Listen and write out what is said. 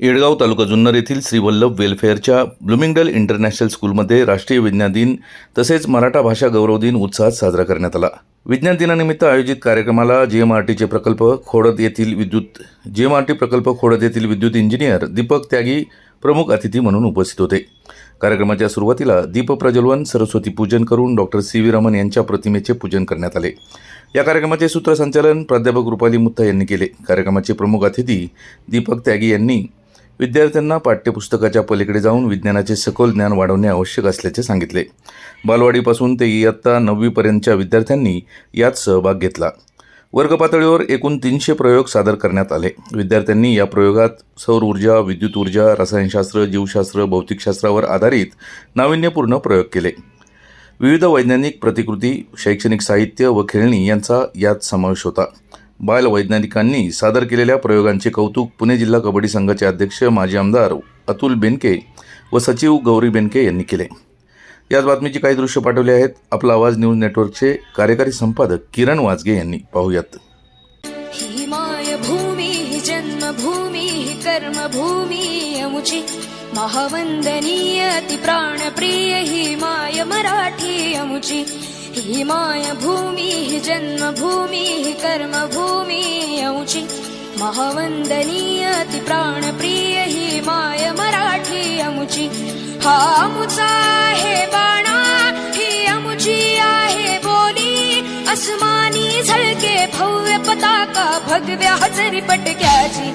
येडगाव तालुका जुन्नर येथील श्री वल्लभ वेलफेअरच्या Bloomingdale international स्कूलमध्ये राष्ट्रीय विज्ञान दिन तसेच मराठा भाषा गौरव दिन उत्साहात साजरा करण्यात आला. विज्ञान दिनानिमित्त आयोजित कार्यक्रमाला जीएमआरटीचे प्रकल्प खोडद येथील विद्युत जी एम आर टी प्रकल्प खोडद येथील विद्युत इंजिनियर दीपक त्यागी प्रमुख अतिथी म्हणून उपस्थित होते. कार्यक्रमाच्या सुरुवातीला दीपप्रज्वलन सरस्वती पूजन करून डॉक्टर सी व्ही रमन यांच्या प्रतिमेचे पूजन करण्यात आले. या कार्यक्रमाचे सूत्रसंचालन प्राध्यापक रुपाली मुत्ता यांनी केले. कार्यक्रमाचे प्रमुख अतिथी दीपक त्यागी यांनी विद्यार्थ्यांना पाठ्यपुस्तकाच्या पलीकडे जाऊन विज्ञानाचे सखोल ज्ञान वाढवणे आवश्यक असल्याचे सांगितले. बालवाडीपासून ते इयत्ता नववीपर्यंतच्या विद्यार्थ्यांनी यात सहभाग घेतला. वर्गपातळीवर एकूण तीनशे प्रयोग सादर करण्यात आले. विद्यार्थ्यांनी या प्रयोगात सौर ऊर्जा विद्युत ऊर्जा रसायनशास्त्र जीवशास्त्र भौतिकशास्त्रावर आधारित नाविन्यपूर्ण प्रयोग केले. विविध वैज्ञानिक प्रतिकृती शैक्षणिक साहित्य व खेळणी यांचा यात समावेश होता. बाल वैज्ञानिकांनी सादर केलेल्या प्रयोगांचे कौतुक पुणे जिल्हा कबड्डी संघाचे अध्यक्ष माजी आमदार अतुल बेनके व सचिव गौरी बेनके यांनी केले. याच बातमीची काही दृश्य पाठवली आहेत. आपला आवाज न्यूज नेटवर्कचे कार्यकारी संपादक किरण वाजगे यांनी. पाहूयात. ही माय ही जन्मभूमी ही कर्मभूमी अमुची महावंदनीय ती प्राणप्रिय ही माय मराठी अमुची ही माय भूमी ही जन्मभूमी ही कर्मभूमी महावंदनीय ती प्राणप्रिय ही माय मराठी अमुची। हा अमुचा आहे बाणा ही बोली। अस्मानी झळके भव्य पताका भगव्या हजरी पटक्याची